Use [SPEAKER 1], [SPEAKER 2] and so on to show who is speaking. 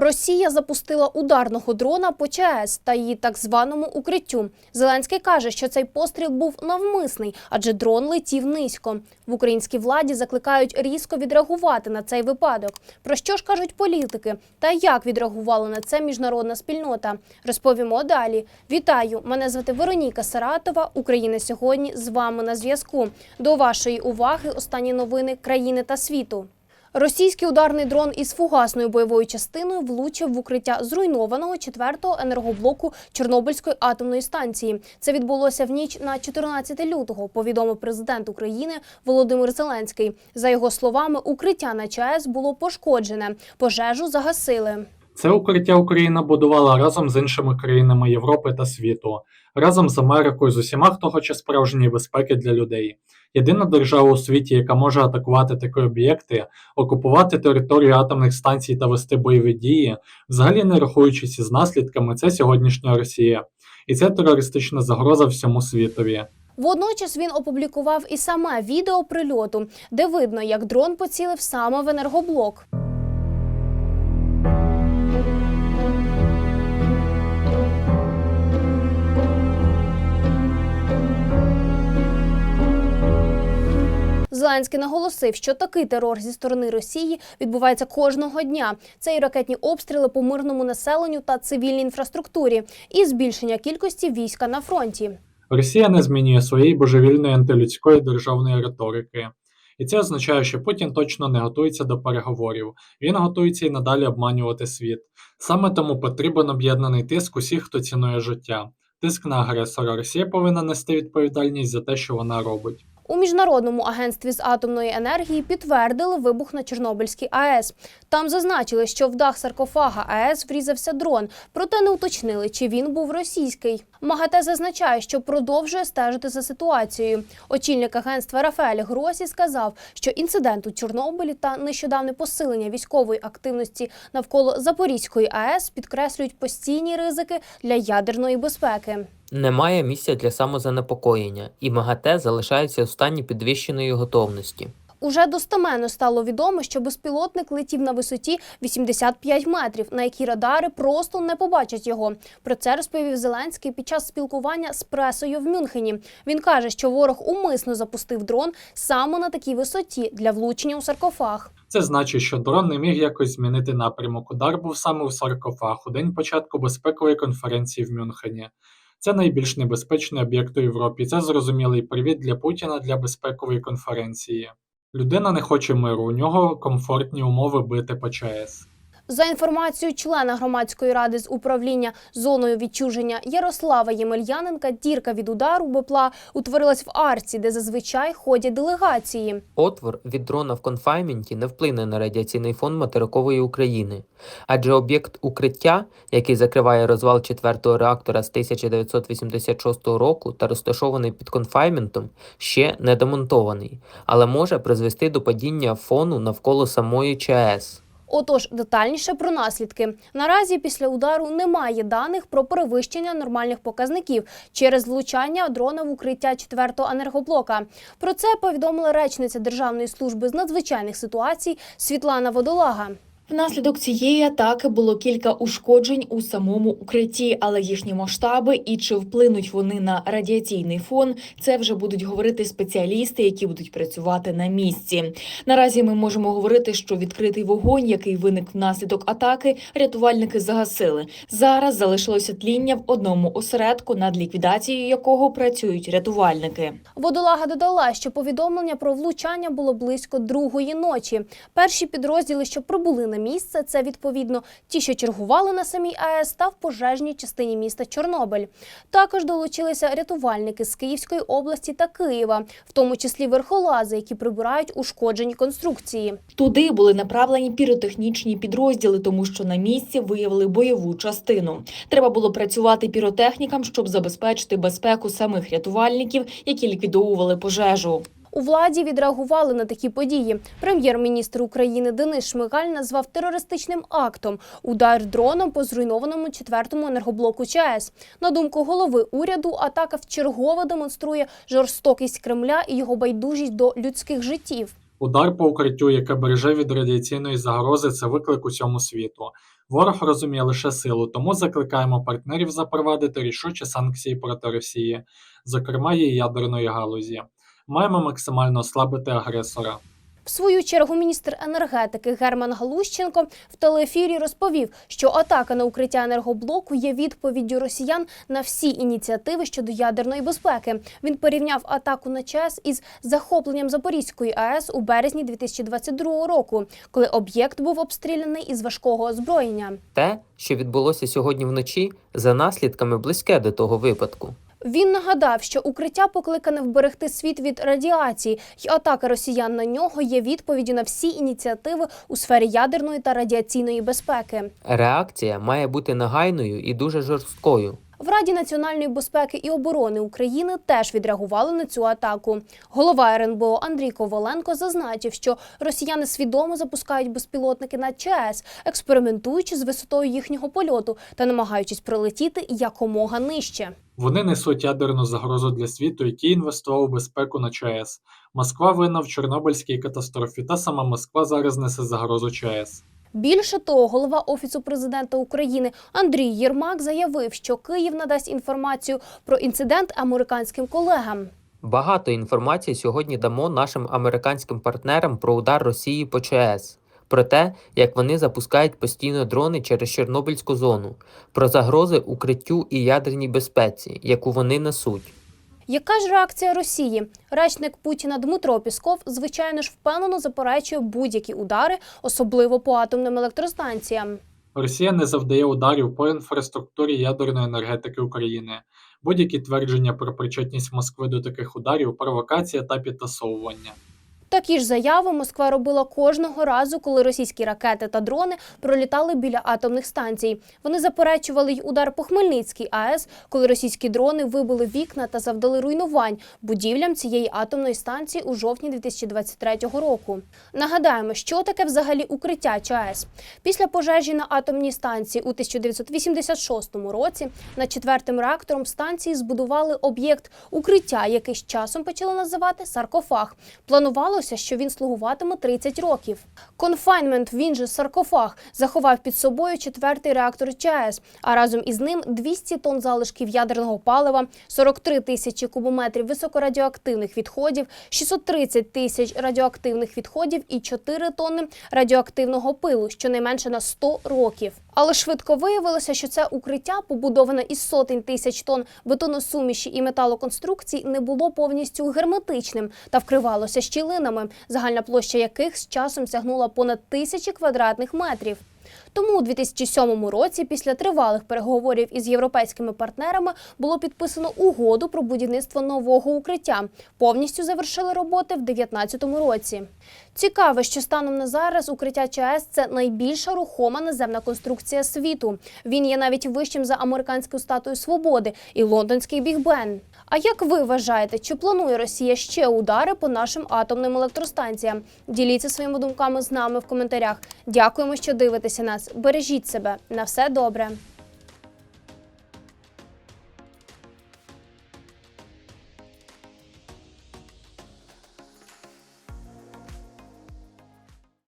[SPEAKER 1] Росія запустила ударного дрона по ЧАЕС та її так званому укриттю. Зеленський каже, що цей постріл був навмисний, адже дрон летів низько. В українській владі закликають різко відреагувати на цей випадок. Про що ж кажуть політики та як відреагувала на це міжнародна спільнота? Розповімо далі. Вітаю! Мене звати Вероніка Саратова. Україна сьогодні з вами на зв'язку. До вашої уваги останні новини країни та світу. Російський ударний дрон із фугасною бойовою частиною влучив в укриття зруйнованого четвертого енергоблоку Чорнобильської атомної станції. Це відбулося в ніч на 14 лютого. Повідомив президент України Володимир Зеленський. За його словами, укриття на ЧАЕС було пошкоджене. Пожежу загасили.
[SPEAKER 2] Це укриття Україна будувала разом з іншими країнами Європи та світу, разом з Америкою, з усіма, хто хоче справжньої безпеки для людей. Єдина держава у світі, яка може атакувати такі об'єкти, окупувати територію атомних станцій та вести бойові дії, взагалі не рахуючись із наслідками, це сьогоднішня Росія. І це терористична загроза всьому світові.
[SPEAKER 1] Водночас він опублікував і саме відео прильоту, де видно, як дрон поцілив саме в енергоблок. Зеленський наголосив, що такий терор зі сторони Росії відбувається кожного дня. Це і ракетні обстріли по мирному населенню та цивільній інфраструктурі, і збільшення кількості війська на фронті.
[SPEAKER 2] Росія не змінює своєї божевільної антилюдської державної риторики. І це означає, що Путін точно не готується до переговорів. Він готується і надалі обманювати світ. Саме тому потрібен об'єднаний тиск усіх, хто цінує життя. Тиск на агресора. Росія повинна нести відповідальність за те, що вона робить.
[SPEAKER 1] У міжнародному агентстві з атомної енергії підтвердили вибух на Чорнобильській АЕС. Там зазначили, що в дах саркофага АЕС врізався дрон, проте не уточнили, чи він був російський. МАГАТЕ зазначає, що продовжує стежити за ситуацією. Очільник агентства Рафаель Гросі сказав, що інцидент у Чорнобилі та нещодавне посилення військової активності навколо Запорізької АЕС підкреслюють постійні ризики для ядерної безпеки.
[SPEAKER 3] Немає місця для самозанепокоєння, і МАГАТЕ залишається у стані підвищеної готовності.
[SPEAKER 1] Уже достеменно стало відомо, що безпілотник летів на висоті 85 метрів, на якій радари просто не побачать його. Про це розповів Зеленський під час спілкування з пресою в Мюнхені. Він каже, що ворог умисно запустив дрон саме на такій висоті для влучення у саркофаг.
[SPEAKER 2] Це значить, що дрон не міг якось змінити напрямок. Удар був саме у саркофаг у день початку безпекової конференції в Мюнхені. Це найбільш небезпечний об'єкт у Європі. Це зрозумілий привіт для Путіна для безпекової конференції. Людина не хоче миру, у нього комфортні умови бити по ЧАЕС.
[SPEAKER 1] За інформацією члена громадської ради з управління зоною відчуження Ярослава Ємельяненка, дірка від удару БПЛА утворилась в арці, де зазвичай ходять делегації.
[SPEAKER 3] Отвор від дрона в конфайменті не вплине на радіаційний фон материкової України, адже об'єкт укриття, який закриває розвал четвертого реактора з 1986 року та розташований під конфайментом, ще не демонтований, але може призвести до падіння фону навколо самої ЧАЕС.
[SPEAKER 1] Отож, детальніше про наслідки. Наразі після удару немає даних про перевищення нормальних показників через влучання дрона в укриття четвертого енергоблока. Про це повідомила речниця Державної служби з надзвичайних ситуацій Світлана Водолага.
[SPEAKER 4] Внаслідок цієї атаки було кілька ушкоджень у самому укритті, але їхні масштаби і чи вплинуть вони на радіаційний фон, це вже будуть говорити спеціалісти, які будуть працювати на місці. Наразі ми можемо говорити, що відкритий вогонь, який виник внаслідок атаки, рятувальники загасили. Зараз залишилося тління в одному осередку, над ліквідацією якого працюють рятувальники.
[SPEAKER 1] Водолага додала, що повідомлення про влучання було близько другої ночі. Перші підрозділи, що прибули на місце, це відповідно ті, що чергували на самій АЕС та в пожежній частині міста Чорнобиль. Також долучилися рятувальники з Київської області та Києва, в тому числі верхолази, які прибирають ушкоджені конструкції.
[SPEAKER 4] Туди були направлені піротехнічні підрозділи, тому що на місці виявили бойову частину. Треба було працювати піротехнікам, щоб забезпечити безпеку самих рятувальників, які ліквідовували пожежу.
[SPEAKER 1] У владі відреагували на такі події. Прем'єр-міністр України Денис Шмигаль назвав терористичним актом удар дроном по зруйнованому четвертому енергоблоку ЧАЕС. На думку голови уряду, атака вчергове демонструє жорстокість Кремля і його байдужість до людських життів.
[SPEAKER 2] Удар по укриттю, яке береже від радіаційної загрози, це виклик усьому світу. Ворог розуміє лише силу, тому закликаємо партнерів запровадити рішучі санкції проти Росії, зокрема її ядерної галузі. Маємо максимально ослабити агресора.
[SPEAKER 1] В свою чергу міністр енергетики Герман Галущенко в телеефірі розповів, що атака на укриття енергоблоку є відповіддю росіян на всі ініціативи щодо ядерної безпеки. Він порівняв атаку на ЧАЕС із захопленням Запорізької АЕС у березні 2022 року, коли об'єкт був обстріляний із важкого озброєння.
[SPEAKER 3] Те, що відбулося сьогодні вночі, за наслідками близьке до того випадку.
[SPEAKER 1] Він нагадав, що укриття покликане вберегти світ від радіації, і атака росіян на нього є відповіддю на всі ініціативи у сфері ядерної та радіаційної безпеки.
[SPEAKER 3] Реакція має бути негайною і дуже жорсткою.
[SPEAKER 1] В Раді національної безпеки і оборони України теж відреагували на цю атаку. Голова РНБО Андрій Коваленко зазначив, що росіяни свідомо запускають безпілотники на ЧАЕС, експериментуючи з висотою їхнього польоту та намагаючись пролетіти якомога нижче.
[SPEAKER 2] Вони несуть ядерну загрозу для світу, який інвестував у безпеку на ЧАЕС. Москва винна в Чорнобильській катастрофі, та сама Москва зараз несе загрозу ЧАЕС.
[SPEAKER 1] Більше того, голова офісу президента України Андрій Єрмак заявив, що Київ надасть інформацію про інцидент американським колегам.
[SPEAKER 3] Багато інформації сьогодні дамо нашим американським партнерам про удар Росії по ЧАЕС, про те, як вони запускають постійно дрони через Чорнобильську зону, про загрози укриттю і ядерній безпеці, яку вони несуть.
[SPEAKER 1] Яка ж реакція Росії? Речник Путіна Дмитро Пісков, звичайно ж, впевнено заперечує будь-які удари, особливо по атомним електростанціям.
[SPEAKER 2] Росія не завдає ударів по інфраструктурі ядерної енергетики України. Будь-які твердження про причетність Москви до таких ударів провокація та підтасовування.
[SPEAKER 1] Такі ж заяви Москва робила кожного разу, коли російські ракети та дрони пролітали біля атомних станцій. Вони заперечували й удар по Хмельницькій АЕС, коли російські дрони вибили вікна та завдали руйнувань будівлям цієї атомної станції у жовтні 2023 року. Нагадаємо, що таке взагалі укриття ЧАЕС. Після пожежі на атомній станції у 1986 році над четвертим реактором станції збудували об'єкт укриття, який з часом почали називати саркофаг. Планувалося, що він слугуватиме 30 років. Конфайнмент, він же саркофаг, заховав під собою четвертий реактор ЧАЕС, а разом із ним 200 тонн залишків ядерного палива, 43 тисячі кубометрів високорадіоактивних відходів, 630 тисяч радіоактивних відходів і 4 тонни радіоактивного пилу, щонайменше на 100 років. Але швидко виявилося, що це укриття, побудоване із сотень тисяч тонн бетоносуміші і металоконструкцій, не було повністю герметичним та вкривалося щілинами, загальна площа яких з часом сягнула понад тисячі квадратних метрів. Тому у 2007 році, після тривалих переговорів із європейськими партнерами, було підписано угоду про будівництво нового укриття. Повністю завершили роботи в 2019 році. Цікаво, що станом на зараз укриття ЧАЕС це найбільша рухома наземна конструкція світу. Він є навіть вищим за американську статую свободи і лондонський Біг Бен. А як ви вважаєте, чи планує Росія ще удари по нашим атомним електростанціям? Діліться своїми думками з нами в коментарях. Дякуємо, що дивитеся нас. Бережіть себе на все добре.